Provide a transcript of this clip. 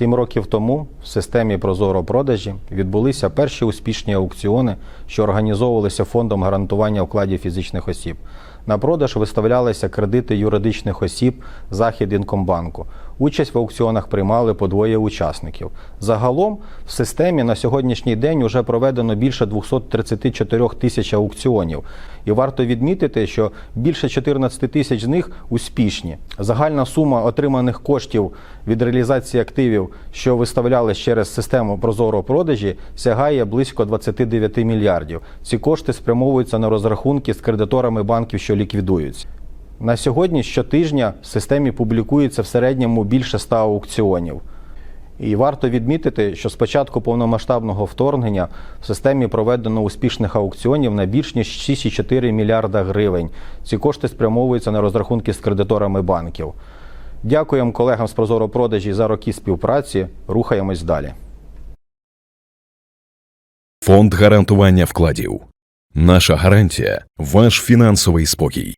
Сім років тому в системі Прозоро продажі відбулися перші успішні аукціони, що організовувалися фондом гарантування вкладів фізичних осіб. На продаж виставлялися кредити юридичних осіб Захід Інкомбанку. Участь в аукціонах приймали по двоє учасників. Загалом в системі на сьогоднішній день вже проведено більше 234 тисяч аукціонів. І варто відмітити, що більше 14 тисяч з них успішні. Загальна сума отриманих коштів від реалізації активів, що виставлялись через систему Прозоро продажі, сягає близько 29 мільярдів. Ці кошти спрямовуються на розрахунки з кредиторами банків, що ліквідуються. На сьогодні щотижня в системі публікується в середньому більше 100 аукціонів. І варто відмітити, що з початку повномасштабного вторгнення в системі проведено успішних аукціонів на більш ніж 6,4 мільярда гривень. Ці кошти спрямовуються на розрахунки з кредиторами банків. Дякуємо колегам з Прозоро продажі за роки співпраці. Рухаємось далі. Фонд гарантування вкладів. Наша гарантія ваш фінансовий спокій.